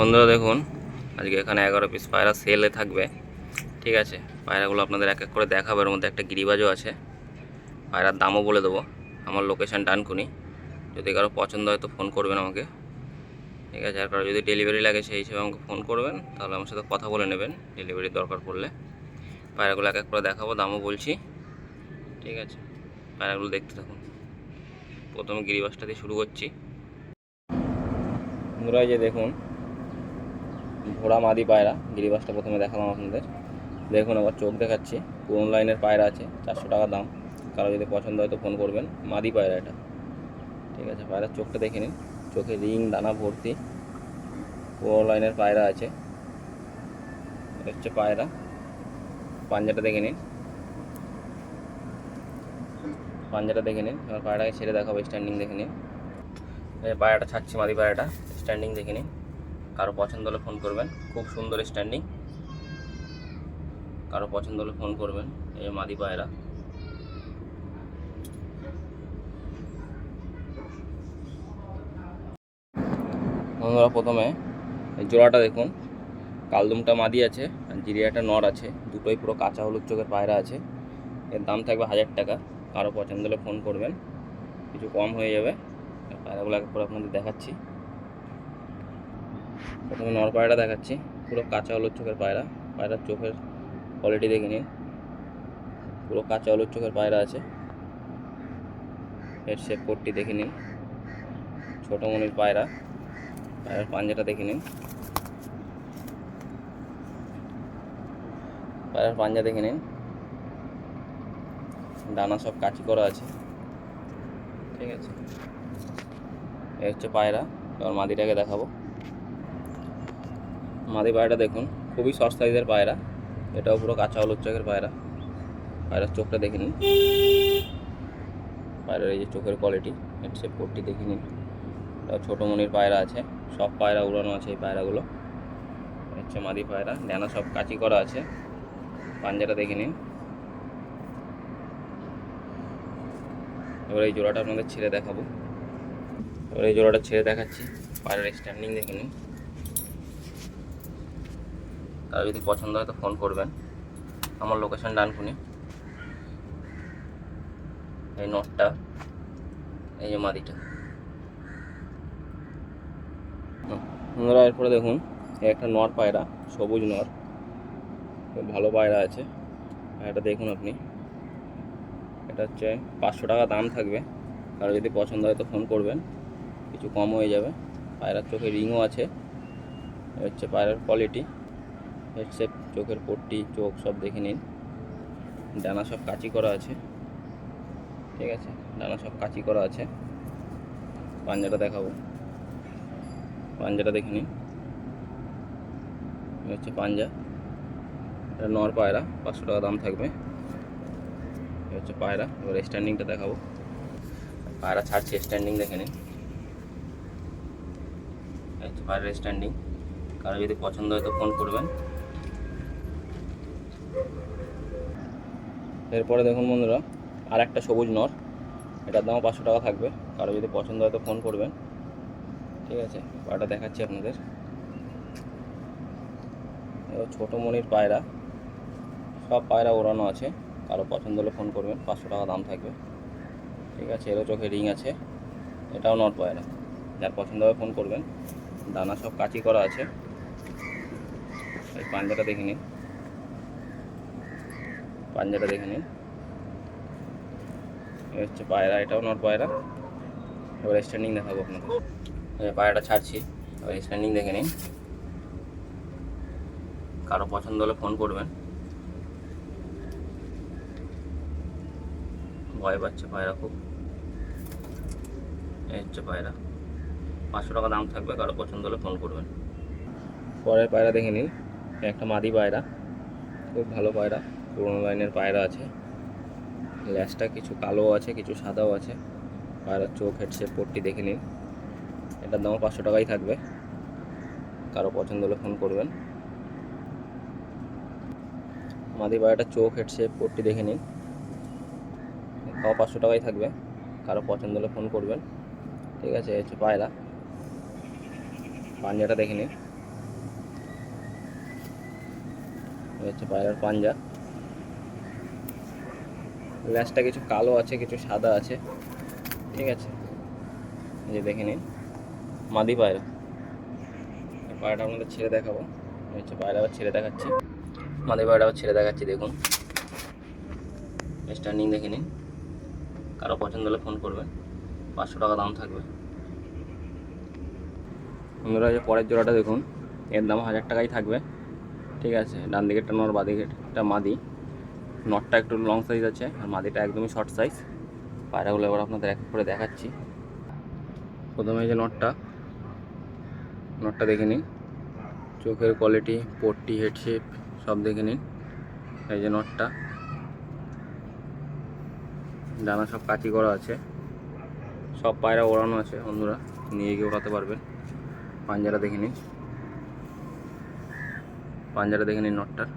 বন্ধুরা দেখুন, আজকে এখানে এগারো পিস পায়রা সেলে থাকবে। ঠিক আছে? পায়রাগুলো আপনাদের এক এক করে দেখাবো, এর মধ্যে একটা গিরিবাজও আছে। পায়রার দামও বলে দেবো, আমার লোকেশান ডানকুনি। যদি কারও পছন্দ হয় তো ফোন করবেন আমাকে। ঠিক আছে? আর কারও যদি ডেলিভারি লাগে সেই হিসেবে আমাকে ফোন করবেন, তাহলে আমার সাথে কথা বলে নেবেন ডেলিভারির দরকার পড়লে। পায়রাগুলো এক এক করে দেখাবো, দামও বলছি। ঠিক আছে? পায়রাগুলো দেখতে থাকুন। প্রথমে গিরিবাসটা দিয়ে শুরু করছি। বন্ধুরা যে দেখুন ঘোড়া মাদি পায়রা, গিরিবাসটা প্রথমে দেখালাম আপনাদের। দেখুন আবার চোখ দেখাচ্ছি, পুরোনো লাইনের পায়রা আছে, চারশো টাকা দাম। কারও যদি পছন্দ হয় তো ফোন করবেন, মাদি পায়রা এটা। ঠিক আছে, পায়রার চোখটা দেখে নিন। চোখে রিং দানা ভর্তি, পুরোনো লাইনের পায়রা আছে। হচ্ছে পায়রা। পাঞ্জাটা দেখে নিন। পাঞ্জাটা দেখে নিন। এবার পায়রাকে ছেড়ে দেখাবো স্ট্যান্ডিং দেখে নিন। পায়রাটা ছাড়ছি মাদি পায়রাটা স্ট্যান্ডিং দেখে নিন। কারও পছন্দ হলে ফোন করবেন। খুব সুন্দর স্ট্যান্ডিং কারও পছন্দ হলে ফোন করবেন, এই মাদি পায়রা বন্ধুরা, প্রথমে জোড়াটা দেখুন। কালদুমটা মাদি আছে, আর জিরিয়াটা নর আছে। দুটোই পুরো কাঁচা হলুদ চোখের পায়রা আছে। এর দাম থাকবে হাজার টাকা। কারও পছন্দ হলে ফোন করবেন। কিছু কম হয়ে যাবে। পায়রাগুলো এক করে আপনাদের দেখাচ্ছি। প্রথমে নর পায়রা দেখাচ্ছি। পুরো কাঁচা হলুদ চোখের পায়রা। পায়রার চোখের কোয়ালিটি দেখে নিন। পুরো কাঁচা হলুদ চোখের পায়রা আছে। এর শেপ কোটটি দেখে নিন। ছোটো মনির পায়রা। পায়রার পাঞ্জাটা দেখে নিন। পায়রার পাঞ্জা দেখে নিন। ডানা সব কাচি করা আছে। ঠিক আছে। এই হচ্ছে পায়রা। এবার মাদিটাকে দেখাবো। মাদি পায়রাটা দেখুন, খুবই সস্তা সাইজের পায়রা। এটাও পুরো কাঁচা হলুদ চোখের পায়রা। পায়রার চোখটা দেখে নিন। পায়রার এই যে চোখের কোয়ালিটি এর সে পট্টি দেখে নিন। এটাও ছোটো মনির পায়রা আছে, সব পায়রা উড়ানো আছে এই পায়রাগুলো। হচ্ছে মাদি পায়রা, ডানা সব কাঁচি করা আছে। পাঞ্জাটা দেখে নিন। এবার এই জোড়াটা আপনাদের ছেড়ে দেখাবো। এবার এই জোড়াটা ছেড়ে দেখাচ্ছি, পায়রার স্ট্যান্ডিং দেখে নিন। তার যদি পছন্দ হয় তো ফোন করবেন। আমার লোকেশন ডানকুনি। এই নটটা এই যে মাদিটা। বন্ধুরা এরপরে দেখুন একটা নর পায়রা, সবুজ নর। ভালো পায়রা আছে। এটা দেখুন আপনি। এটা হচ্ছে পাঁচশো টাকা দাম থাকবে। কারও যদি পছন্দ হয় তো ফোন করবেন। কিছু কম হয়ে যাবে। পায়রার চোখে রিংও আছে। হচ্ছে পায়রার কোয়ালিটি হেডসেট চোখের পট্টি, চোখ সব দেখে নিন। ডানা সব কাচি করা আছে। ঠিক আছে, ডানা সব কাচি করা আছে। পাঞ্জাটা দেখাবো। পাঞ্জাটা দেখে নিন। হচ্ছে পাঞ্জা। এটা নর পায়রা, পাঁচশো টাকা দাম থাকবে। হচ্ছে পায়রা। এবার স্ট্যান্ডিংটা দেখাবো। পায়রা ছাড়ছে স্ট্যান্ডিং দেখে নিন। পায়রার স্ট্যান্ডিং কারও যদি পছন্দ হয় তো ফোন করবেন। এরপরে দেখুন বন্ধুরা আর একটা সবুজ নর। এটার দামও পাঁচশো টাকা থাকবে। কারও যদি পছন্দ হয় তো ফোন করবেন। ঠিক আছে পায়রাটা দেখাচ্ছি আপনাদের। ছোটো মনির পায়রা। সব পায়রা ওড়ানো আছে। কারও পছন্দ হলে ফোন করবেন, পাঁচশো টাকা দাম থাকবে। ঠিক আছে, এরও চোখে রিং আছে। এটাও নট পায়রা। যার পছন্দ হবে ফোন করবেন। দানা সব কাচি করা আছে। এই পাঞ্জাটা দেখে নিন। পাঞ্জাটা দেখে নিন এই হচ্ছে পায়রা, এটাও নট পায়রা। এবার স্ট্যান্ডিং দেখাবো আপনাদের। পায়রাটা ছাড়ছি, এবার স্ট্যান্ডিং দেখে নিন কারও পছন্দ হলে ফোন করবেন। ভয় পাচ্ছে পায়রা খুব। এই হচ্ছে পায়রা। পাঁচশো টাকা দাম থাকবে, কারও পছন্দ হলে ফোন করবেন। পরের পায়রা দেখে নিন একটা মাদি পায়রা, খুব ভালো পায়রা। পুরোনো লাইনের পায়রা আছে। ল্যাসটা কিছু কালো আছে, কিছু সাদাও আছে। পায়রার চোখ হেডসে পোটটি দেখে নিন। এটার দামও পাঁচশো টাকাই থাকবে। কারও পছন্দ হলে ফোন করবেন। মাদি পায়রাটা চোখ হেডসে পট্টি দেখে নিন। তাও পাঁচশো টাকাই থাকবে। কারও পছন্দ হলে ফোন করবেন। ঠিক আছে হচ্ছে পায়রা। পাঞ্জাটা দেখে নিন। হচ্ছে পায়রার পাঞ্জা। ল্যাসটা কিছু কালো আছে, কিছু সাদা আছে। ঠিক আছে। যে দেখে নিন। মাদি পায়রা। পায়রাটা আপনাদের ছেড়ে দেখাবো। হচ্ছে পায়রা, আবার ছেড়ে দেখাচ্ছি। মাদি পায়রা আবার ছেড়ে দেখাচ্ছি, দেখুন। স্ট্যান্ডিং দেখে নিন। কারও পছন্দ হলে ফোন করবেন। পাঁচশো টাকা দাম থাকবে। বন্ধুরা যে পরের জোড়াটা দেখুন। এর দাম হাজার টাকাই থাকবে। ঠিক আছে, ডান দিকেরটা নর বাঁ দিকেরটা মাদি। নটটা একটু লং সাইজ আছে আর মাদিটা একদমই শর্ট সাইজ পায়রাগুলো এবার আপনাদের এক করে দেখাচ্ছি। প্রথমে যে নটটা নটটা দেখে নিন। চোখের কোয়ালিটি পট্টি হেড শেপ সব দেখে নিন। এই যে নটটা ডানা সব কাচি করা আছে। সব পায়রা ওড়ানো আছে, বন্ধুরা। নিয়ে গিয়ে ওড়াতে পারবেন। পাঞ্জারা দেখে নিন। পাঞ্জারা দেখে নিন নটটার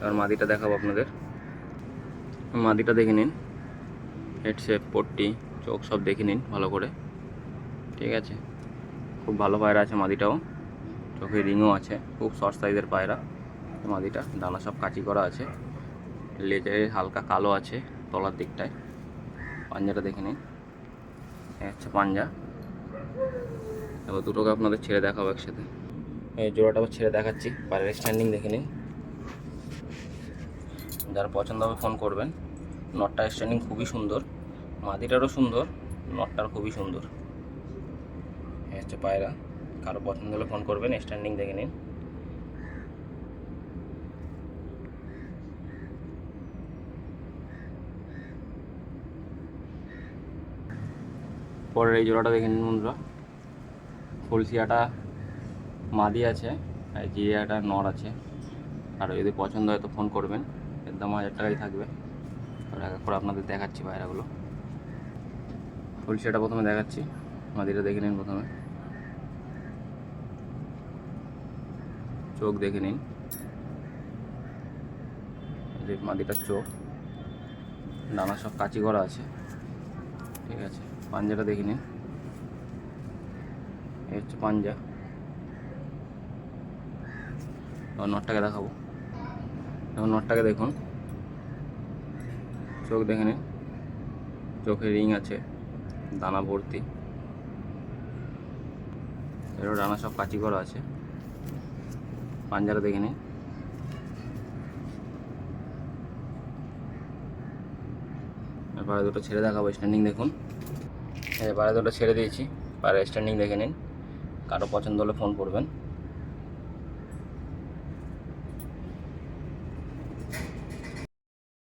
এবার মাদিটা দেখাবো আপনাদের। মাদিটা দেখে নিন। হেড শেপ পট্টি, চোখ সব দেখে নিন ভালো করে। ঠিক আছে? খুব ভালো পায়রা আছে মাদিটাও। চোখে রিংও আছে, খুব শর্ট সাইজের পায়রা। মাদিটা ডানা সব কাচি করা আছে। লেজে হালকা কালো আছে তলার দিকটায়। পাঞ্জাটা দেখে নিন। হচ্ছে পাঞ্জা। এবার দুটোকে আপনাদের ছেড়ে দেখাবো একসাথে। জোড়াটা আবার ছেড়ে দেখাচ্ছি। পায়ের স্ট্যান্ডিং দেখে নিন। যার পছন্দ হবে ফোন করবেন নটটা স্ট্যান্ডিং খুবই সুন্দর। মাদিটারও সুন্দর নটটার খুবই সুন্দর। এই হচ্ছে পায়রা। কারও পছন্দ হলে ফোন করবেন স্ট্যান্ডিং দেখে নিন। পরের এই জোড়াটা দেখে নিন বন্ধুরা। ফুলসিয়াটা মাদি আছে, আর জিরিয়াটা নর আছে। আর যদি পছন্দ হয় তো ফোন করবেন। দাম হাজার টাকাই থাকবে। করে আপনাদের দেখাচ্ছি পায়রাগুলো ফুলসিয়াটা প্রথমে দেখাচ্ছি। মাদিটা দেখে নিন প্রথমে। চোখ দেখে নিন। যে মাদিটার চোখ। ডানা সব কাচি করা আছে। ঠিক আছে। পাঞ্জাটা দেখে নিন। এই হচ্ছে পাঞ্জা। নটটাকে দেখাবো। এখন নটটাকে দেখুন। চোখ দেখে নিন চোখে রিং আছে, দানা ভর্তি। এরও ডানা সব কাচি করা আছে। পাঞ্জারা দেখে নিন এবারে দুটো ছেড়ে দেখাবো স্ট্যান্ডিং দেখুন। এবারে দুটো ছেড়ে দিয়েছি পায়ের স্ট্যান্ডিং দেখে নিন। কারও পছন্দ হলে ফোন করবেন।